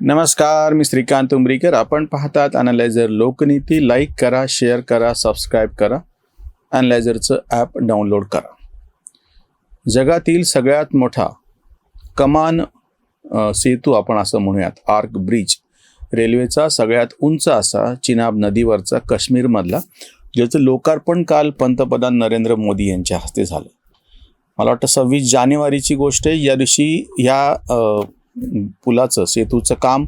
नमस्कार मी श्रीकांत उमरीकर. आपण पाहतात अनालायझर लोकनीती. लाईक करा शेअर करा सबस्क्राईब करा. अनालायझरचं ॲप डाउनलोड करा. जगातील सगळ्यात मोठा कमान सेतू आपण असं म्हणूयात आर्क ब्रिज रेल्वेचा सगळ्यात उंच असा चिनाब नदीवरचा काश्मीरमधला ज्याचं लोकार्पण काल पंतप्रधान नरेंद्र मोदी यांच्या हस्ते झालं. मला वाटतं सव्वीस जानेवारीची गोष्ट आहे. या दिवशी या पुलाचं सेतूचं काम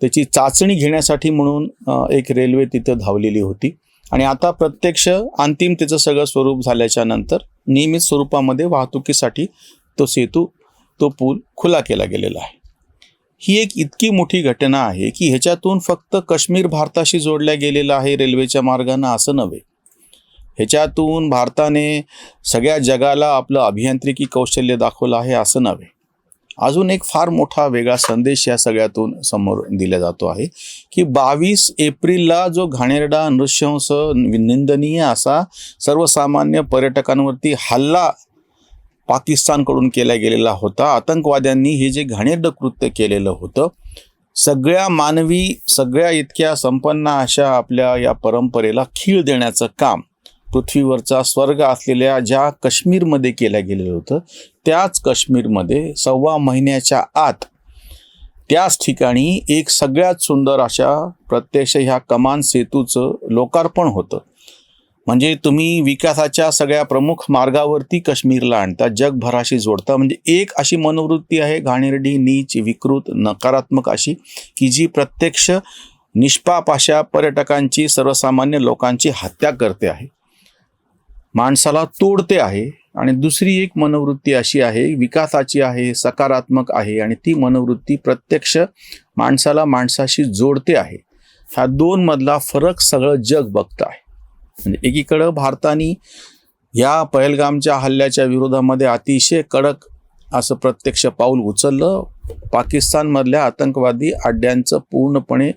त्याची चाचणी घेण्यासाठी म्हणून एक रेल्वे तिथं धावलेली होती. आणि आता प्रत्यक्ष अंतिम त्याचं सगळं स्वरूप झाल्याच्यानंतर नियमित स्वरूपामध्ये वाहतुकीसाठी तो सेतू तो पूल खुला केला गेलेला आहे. ही एक इतकी मोठी घटना आहे की ह्याच्यातून फक्त काश्मीर भारताशी जोडल्या गेलेलं आहे रेल्वेच्या मार्गानं असं नव्हे. ह्याच्यातून भारताने सगळ्या जगाला आपलं अभियांत्रिकी कौशल्य दाखवलं आहे असं नव्हे. अजून एक फार मोठा वेगळा संदेश या सगळ्यातून समोर दिला जातो आहे की बावीस एप्रिलला जो घाणेरडा नृशंस निंदनीय असा सर्वसामान्य पर्यटकांवरती हल्ला पाकिस्तानकडून केला गेलेला होता आतंकवाद्यांनी हे जे घाणेरडं कृत्य केलेलं होतं सगळ्या मानवी सगळ्या इतक्या संपन्न अशा आपल्या या परंपरेला खीळ देण्याचं काम पृथ्वीवरचा स्वर्ग असलेल्या ज्या काश्मीरमध्ये केलं गेलेलं होतं त्याच काश्मीरमध्ये सव्वा महिन्याच्या आत त्याच ठिकाणी एक सगळ्यात सुंदर अशा प्रत्यक्ष ह्या कमान सेतूचं लोकार्पण होतं. म्हणजे तुम्ही विकासाच्या सगळ्या प्रमुख मार्गावरती काश्मीरला आणता जगभराशी जोडता. म्हणजे एक अशी मनोवृत्ती आहे घाणेरडी नीच विकृत नकारात्मक अशी की जी प्रत्यक्ष निष्पाप अशा पर्यटकांची सर्वसामान्य लोकांची हत्या करते आहे. माणसाला तोडते आहे आणि दुसरी एक मनोवृत्ती अशी आहे विकासाची आहे सकारात्मक आहे आणि ती मनोवृत्ती प्रत्यक्ष माणसाला माणसाशी जोडते आहे. ह्या दोनमधला फरक सगळं जग बघतं आहे. म्हणजे एकीकडं भारताने या पहलगामच्या हल्ल्याच्या विरोधामध्ये अतिशय कडक असं प्रत्यक्ष पाऊल उचललं. पाकिस्तानमधल्या आतंकवादी अड्ड्यांचं पूर्णपणे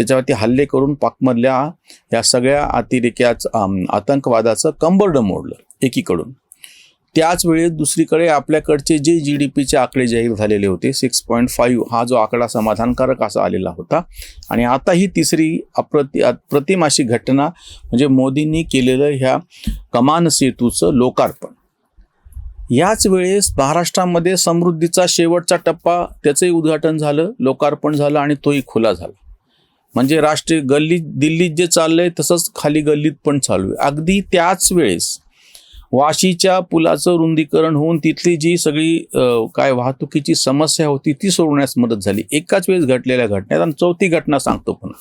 त्याच्यावरती हल्ले करून पाकमधल्या या सगळ्या अतिरेक्याचं आतंकवादाचं कंबरडं मोडलं एकीकडून. त्याच वेळेस दुसरीकडे आपल्याकडचे जे जी डी पीचे आकडे जाहीर झालेले होते सिक्स पॉईंट फाईव्ह हा जो आकडा समाधानकारक असा आलेला होता. आणि आता ही तिसरी अप्रति अप्रतिम अशी घटना म्हणजे मोदींनी केलेलं ह्या कमान सेतूचं लोकार्पण. याच वेळेस महाराष्ट्रामध्ये समृद्धीचा शेवटचा टप्पा त्याचंही उद्घाटन झालं लोकार्पण झालं आणि तोही खुला झाला. म्हणजे राष्ट्रीय गल्लीत दिल्लीत जे चाललंय तसंच खाली गल्लीत पण चालू आहे. अगदी त्याच वेळेस वाशीच्या पुलाचं रुंदीकरण होऊन तिथली जी सगळी काय वाहतुकीची समस्या होती ती सोडवण्यास मदत झाली. एकाच वेळेस घडलेल्या घटनेत आणि चौथी घटना सांगतो पण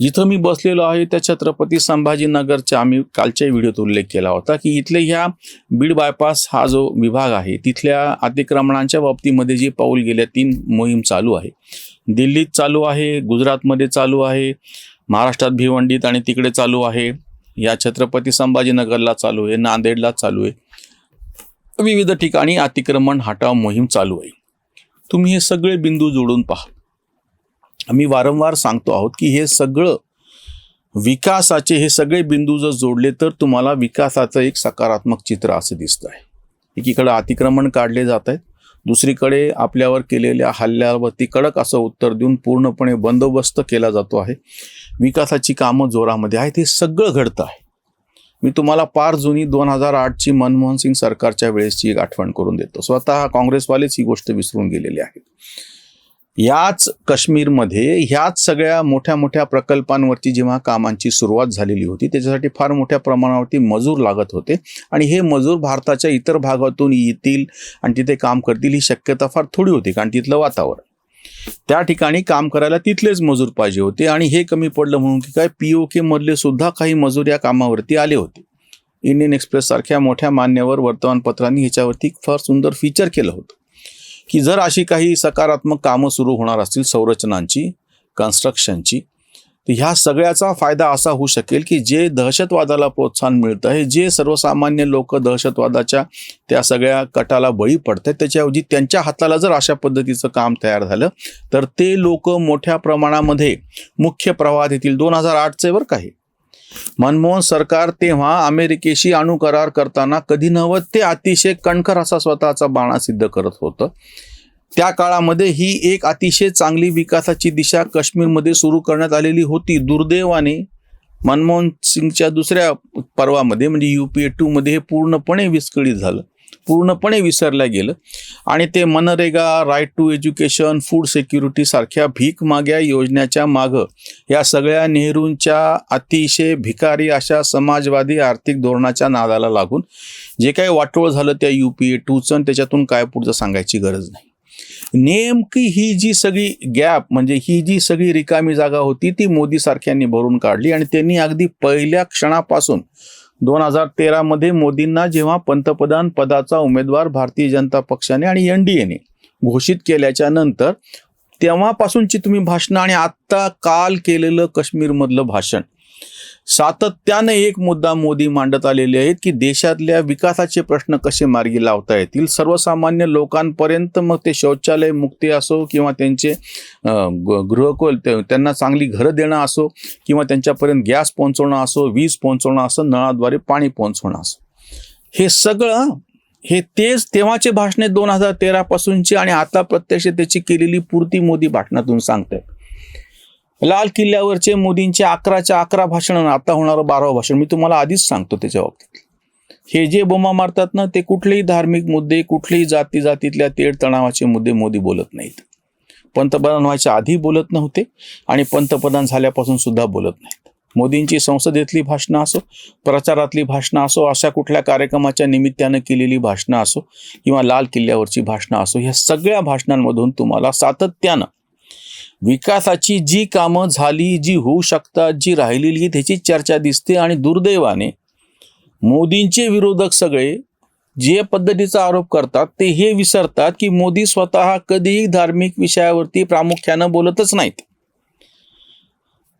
जिथं मी बसलेलो आहे त्या छत्रपती संभाजीनगरच्या आम्ही कालच्या व्हिडिओत उल्लेख केला होता की इथले ह्या बीड बायपास हा जो विभाग आहे तिथल्या अतिक्रमणांच्या बाबतीमध्ये जी पाऊल गेल्या तीन मोहीम चालू आहे दिल्लीत चालू आहे गुजरातमध्ये चालू आहे महाराष्ट्रात भिवंडीत आणि तिकडे चालू आहे. या छत्रपती संभाजीनगरला चालू आहे नांदेडला चालू आहे. विविध ठिकाणी अतिक्रमण हटाव मोहीम चालू आहे. तुम्ही हे सगळे बिंदू जोडून पहा. आम्ही वारंवार सांगतो आहोत की हे सगळं विकासाचे हे सगळे बिंदू जर जोडले तर तुम्हाला विकासाचं एक सकारात्मक चित्र असं दिसतं आहे एकीकडं अतिक्रमण काढले जात आहेत दुसरीकडे आपल्यावर केलेल्या हल्ल्यावरती कडक असं उत्तर देऊन पूर्णपणे बंदोबस्त केला जातो आहे. विकासाची कामं जोरामध्ये आहेत. हे सगळं घडतं आहे. मी तुम्हाला पार जुनी दोन हजार आठची मनमोहन सिंग सरकारच्या वेळेसची एक आठवण करून देतो. स्वतः काँग्रेसवालेच ही गोष्ट विसरून गेलेली आहेत. याच काश्मीरमध्ये ह्याच सगळ्या मोठ्या मोठ्या प्रकल्पांवरती जेव्हा कामांची सुरुवात झालेली होती त्याच्यासाठी फार मोठ्या प्रमाणावरती मजूर लागत होते. आणि हे मजूर भारताच्या इतर भागातून येतील आणि तिथे काम करतील ही शक्यता फार थोडी होती कारण तिथलं वातावरण. त्या ठिकाणी काम करायला तिथलेच मजूर पाहिजे होते आणि हे कमी पडलं म्हणून की काय पी ओ के मधले सुद्धा काही मजूर या कामावरती आले होते. इंडियन एक्सप्रेस सारख्या मोठ्या मान्यवर वर्तमानपत्रांनी ह्याच्यावरती फार सुंदर फीचर केलं होतं. की जर अशी काही सकारात्मक कामं सुरू होणार असतील संरचनांची कन्स्ट्रक्शनची तर ह्या सगळ्याचा फायदा असा होऊ शकेल की जे दहशतवादाला प्रोत्साहन मिळतं आहे जे सर्वसामान्य लोक दहशतवादाच्या त्या सगळ्या कटाला बळी पडतात त्याच्याऐवजी त्यांच्या हाताला जर अशा पद्धतीचं काम तयार झालं तर ते लोक मोठ्या प्रमाणामध्ये मुख्य प्रवाहात येतील दोन हजार आठचे वर काही मनमोहन सरकार तेव्हा अमेरिकेशी अणुकरार करताना कधी नव्हत ते अतिशय कणखर असा स्वतःचा बाणा सिद्ध करत होतं. त्या काळामध्ये ही एक अतिशय चांगली विकासाची दिशा काश्मीरमध्ये सुरू करण्यात आलेली होती. दुर्दैवाने मनमोहन सिंगच्या दुसऱ्या पर्वामध्ये म्हणजे यू पी ए टूमध्ये हे पूर्णपणे विस्कळीत झालं. पूर्णपणे विसरलं गेलं. आणि ते MNREGA right to education food security सारख्या भीक माग्या योजनेच्या मागं या सगळ्या नेहरूंच्या अतिशय भिकारी अशा समाजवादी आर्थिक धोरणाच्या नादाला लागून जे काही वाटोळ झालं त्या यू पी ए टूचं त्याच्यातून काय पुढचं सांगायची गरज नाही. नेमकी ही जी सगळी गॅप म्हणजे ही जी सगळी रिकामी जागा होती ती मोदी सारख्यांनी भरून काढली आणि त्यांनी अगदी पहिल्या क्षणापासून दोन हजार तेरामध्ये मोदींना जेव्हा पंतप्रधान पदाचा उमेदवार भारतीय जनता पक्षाने आणि एन डी एने घोषित केल्याच्यानंतर तेव्हापासूनची तुम्ही भाषणं आणि आत्ता काल केलेलं काश्मीरमधलं भाषण सातत्याने एक मुद्दा मोदी मांडत आलेले आहेत की देशातल्या विकासाचे प्रश्न कसे मार्गी लावता येतील? सर्वसामान्य लोकांपर्यंत मग ते शौचालय मुक्ती असो किंवा त्यांचे गृहकोल त्यांना चांगली घरं देणं असो किंवा त्यांच्यापर्यंत गॅस पोहोचवणं असो वीज पोहोचवणं असो नळाद्वारे पाणी पोहोचवणं असो. हे सगळं हे तेच तेव्हाचे भाषणे दोन हजार तेरापासूनची आणि आता प्रत्यक्ष त्याची केलेली पूर्ती मोदी भाषणातून सांगतात लाल किल्ल्यावरचे मोदींचे अकराच्या अकरा भाषण आणि आता होणारं बारावं भाषण. मी तुम्हाला आधीच सांगतो त्याच्या बाबतीत. हे जे बोमा मारतात ना ते कुठलेही धार्मिक मुद्दे कुठलेही जाती जातीतल्या तेढ तणावाचे मुद्दे मोदी बोलत नाहीत. पंतप्रधान व्हायच्या आधी बोलत नव्हते आणि पंतप्रधान झाल्यापासून सुद्धा बोलत नाहीत. मोदींची संसदेतली भाषणं असो प्रचारातली भाषणं असो अशा कुठल्या कार्यक्रमाच्या निमित्तानं केलेली भाषणं असो किंवा लाल किल्ल्यावरची भाषणं असो ह्या सगळ्या भाषणांमधून तुम्हाला सातत्यानं विकासाची जी कामं झाली जी होऊ शकतात जी राहिलेली त्याची चर्चा दिसते आणि दुर्दैवाने मोदींचे विरोधक सगळे जे पद्धतीचा आरोप करतात ते हे विसरतात की मोदी स्वतः कधीही धार्मिक विषयावरती प्रामुख्यानं बोलतच नाहीत.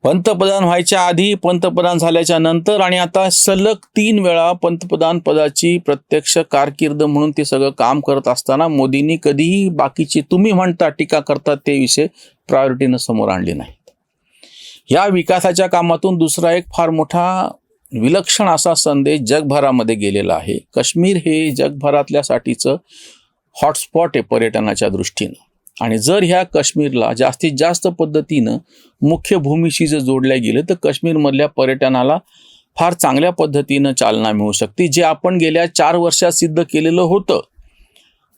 पंतप्रधान व्हायच्या आधी पंतप्रधान झाल्याच्यानंतर आणि आता सलग तीन वेळा पंतप्रधान पदाची प्रत्यक्ष कारकीर्द म्हणून ते सगळं काम करत असताना मोदींनी कधीही बाकीची तुम्ही म्हणता टीका करतात ते विषय प्रायोरिटीनं समोर आणले नाहीत. या विकासाच्या कामातून दुसरा एक फार मोठा विलक्षण असा संदेश जगभरामध्ये गेलेला आहे. काश्मीर हे जगभरातल्यासाठीचं हॉटस्पॉट आहे पर्यटनाच्या दृष्टीनं. आणि जर ह्या काश्मीरला जास्तीत जास्त पद्धतीनं मुख्य भूमीशी जर जोडल्या गेलं तर काश्मीरमधल्या पर्यटनाला फार चांगल्या पद्धतीनं चालना मिळू शकते जे आपण गेल्या चार वर्षात सिद्ध केलेलं होतं.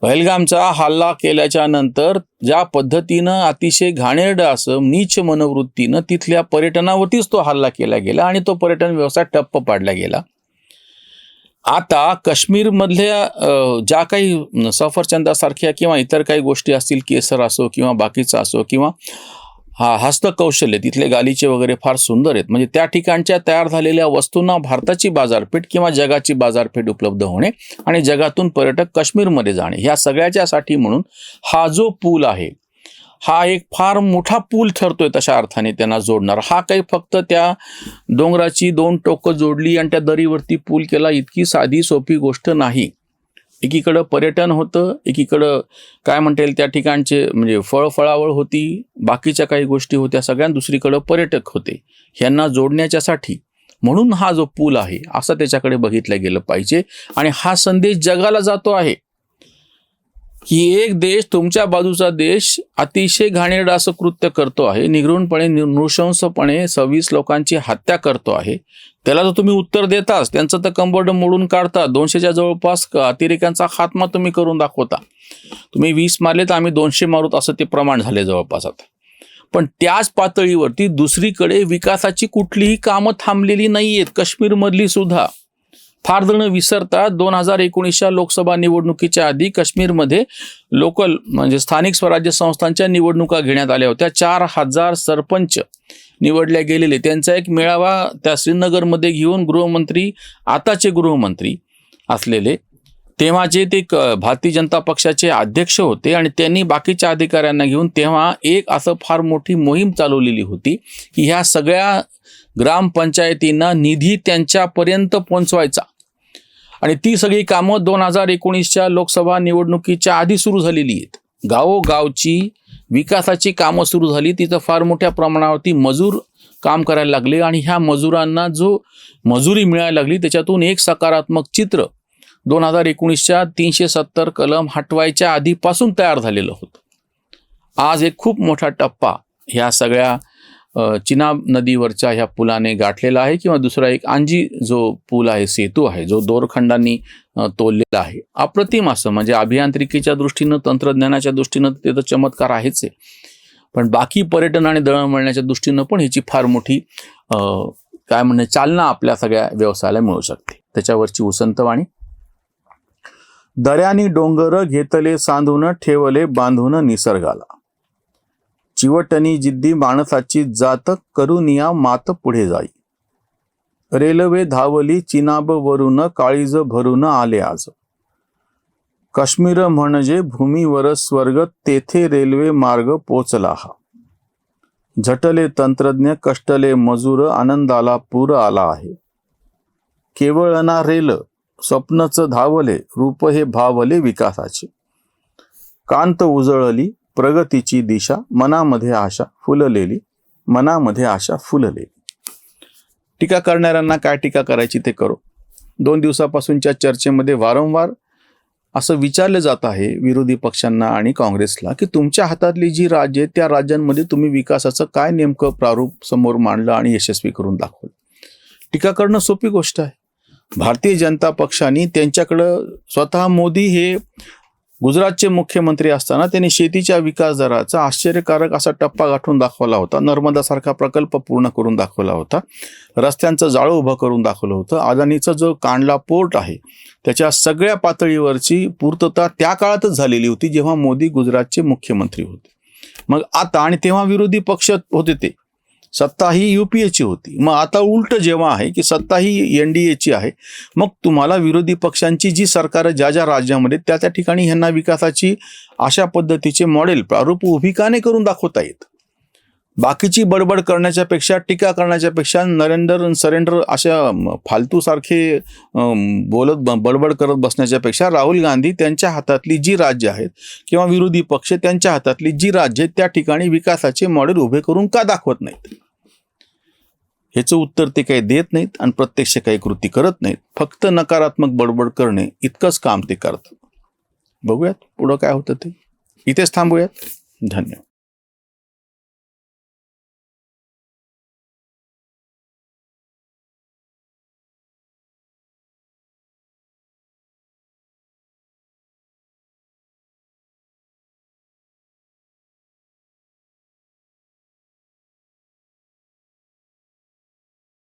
पहलगामचा हल्ला केल्याच्यानंतर ज्या पद्धतीनं अतिशय घाणेरडं असं नीच मनोवृत्तीनं तिथल्या पर्यटनावरतीच तो हल्ला केला गेला आणि तो पर्यटन व्यवसाय ठप्प पाडला गेला. आता काश्मीरमधल्या ज्या काही सफरचंदासारख्या किंवा इतर काही गोष्टी असतील केसर असो किंवा बाकीचं असो किंवा हा हस्तकौशल्य तिथले गालीचे वगैरे फार सुंदर आहेत. म्हणजे त्या ठिकाणच्या तयार झालेल्या वस्तूंना भारताची बाजारपेठ किंवा जगाची बाजारपेठ उपलब्ध होणे आणि जगातून पर्यटक काश्मीरमध्ये जाणे. ह्या सगळ्याच्यासाठी म्हणून हा जो पूल आहे हा एक फार मोठा पूल ठरतोय तशा अर्थाने त्यांना जोडणार. हा काही फक्त त्या डोंगराची दोन टोकं जोडली आणि त्या दरीवरती पूल केला इतकी साधी सोपी गोष्ट नाही. एकीकडं पर्यटन होतं एकीकडं काय म्हणता येईल त्या ठिकाणचे म्हणजे फळफळावळ होती बाकीच्या काही गोष्टी होत्या सगळ्या दुसरीकडं पर्यटक होते. ह्यांना जोडण्याच्यासाठी म्हणून हा जो पूल आहे असं त्याच्याकडे बघितलं गेलं पाहिजे. आणि हा संदेश जगाला जातो आहे. की एक देश तुमच्या बाजूचा देश अतिशय घाणेरडं असं कृत्य करतो आहे निघृणपणे नृशंसपणे सव्वीस लोकांची हत्या करतो आहे. त्याला तर तुम्ही उत्तर देताच त्यांचं तर कंबर्ड मोडून काढता दोनशेच्या जवळपास अतिरेक्यांचा खात्मा तुम्ही करून दाखवता. तुम्ही वीस मारले तर आम्ही दोनशे मारूत असं ते प्रमाण झाले जवळपास आता. पण त्याच पातळीवरती दुसरीकडे विकासाची कुठलीही कामं थांबलेली नाही आहेत काश्मीरमधली सुद्धा. फार जण विसरतात. दोन हजार एकोणीसच्या लोकसभा निवडणुकीच्या आधी काश्मीरमध्ये लोकल म्हणजे स्थानिक स्वराज्य संस्थांच्या निवडणुका घेण्यात आल्या होत्या. चार हजार सरपंच निवडल्या गेलेले. त्यांचा एक मेळावा त्या श्रीनगरमध्ये घेऊन गृहमंत्री आताचे गृहमंत्री असलेले. तेव्हाचे ते भारतीय जनता पक्षाचे अध्यक्ष होते आणि त्यांनी बाकीच्या अधिकाऱ्यांना घेऊन तेव्हा एक असं फार मोठी मोहीम चालवलेली होती की ह्या सगळ्या ग्रामपंचायतींना निधी त्यांच्यापर्यंत पोहोचवायचा. आणि ती सगळी कामं दोन हजार एकोणीसच्या लोकसभा निवडणुकीच्या आधी सुरू झालेली आहेत. गावोगावची विकासाची कामं सुरू झाली तिथं फार मोठ्या प्रमाणावरती मजूर काम करायला लागले आणि ह्या मजुरांना जो मजुरी मिळायला लागली त्याच्यातून एक सकारात्मक चित्र दोन हजार एकोणीसच्या तीनशे सत्तर कलम हटवायच्या आधीपासून तयार झालेलं होतं. आज एक खूप मोठा टप्पा ह्या सगळ्या चिनाब नदीवरच्या ह्या पुलाने गाठलेला आहे किंवा दुसरा एक आंजी जो पूल आहे सेतू आहे जो दोरखंडांनी तोललेला आहे. अप्रतिम असं म्हणजे अभियांत्रिकीच्या दृष्टीनं तंत्रज्ञानाच्या दृष्टीनं ते तर चमत्कार आहेच आहे. पण बाकी पर्यटन आणि दळणवळण्याच्या दृष्टीनं पण ह्याची फार मोठी काय म्हणजे चालना आपल्या सगळ्या व्यवसायाला मिळू शकते. त्याच्यावरची उसंतवाणी दऱ्यानी डोंगर घेतले सांधून ठेवले बांधून निसर्गाला. चिवटणी जिद्दी माणसाची जात करुनिया मात पुढे जाई. रेल्वे धावली चिनाब वरून काळीज भरून आले आज. काश्मीर म्हणजे भूमीवर स्वर्ग तेथे रेल्वे मार्ग पोचला हा. झटले तंत्रज्ञ कष्टले मजूर आनंदाला पूर आला आहे. केवळ ना रेल स्वप्नच धावले रूप हे भावले विकासाचे. कांत उजळली प्रगतीची दिशा मनामध्ये आशा फुललेली मनामध्ये आशा फुललेली. टीका करणाऱ्यांना काय टीका करायची ते करो. दोन दिवसापासूनच्या चर्चेमध्ये वारंवार असं विचारलं जात आहे विरोधी पक्षांना आणि काँग्रेसला की तुमच्या हातातली जी राज्य आहे त्या राज्यांमध्ये तुम्ही विकासाचं काय नेमकं प्रारूप समोर मांडलं आणि यशस्वी करून दाखवलं. टीका करणं सोपी गोष्ट आहे. भारतीय जनता पक्षाने त्यांच्याकडं स्वतः मोदी हे गुजरातचे मुख्यमंत्री असताना त्यांनी शेतीच्या विकास दराचा आश्चर्यकारक असा टप्पा गाठून दाखवला होता. नर्मदासारखा प्रकल्प पूर्ण करून दाखवला होता. रस्त्यांचं जाळं उभं करून दाखवलं होतं. अदानीचं जो कांडला पोर्ट आहे त्याच्या सगळ्या पातळीवरची पूर्तता त्या काळातच झालेली होती जेव्हा मोदी गुजरातचे मुख्यमंत्री होते. मग आता आणि तेव्हा विरोधी पक्ष होते ते. सत्ता ही युपीएची होती. मग आता उलट जेव्हा आहे की सत्ता ही एन डी एची आहे मग तुम्हाला विरोधी पक्षांची जी सरकार ज्या ज्या राज्यामध्ये त्या त्या ठिकाणी ह्यांना विकासाची अशा पद्धतीचे मॉडेल प्रारूप उभी का नाही करून दाखवता येत? बाकीची बडबड करण्याच्या पेक्षा टीका करण्याच्या पेक्षा नरेंद्र सरेंडर अशा फालतूसारखे बोलत ब- बडबड करत बसण्याच्यापेक्षा राहुल गांधी त्यांच्या हातातली जी राज्य आहेत किंवा विरोधी पक्ष त्यांच्या हातातली जी राज्य आहेत त्या ठिकाणी विकासाचे मॉडेल उभे करून का दाखवत नाहीत? ह्याचं उत्तर ते काही देत नाहीत आणि प्रत्यक्ष काही कृती करत नाहीत. फक्त नकारात्मक बडबड करणे इतकंच काम ते करतात. बघूयात पुढं काय होतं ते. इथेच थांबूयात. धन्यवाद.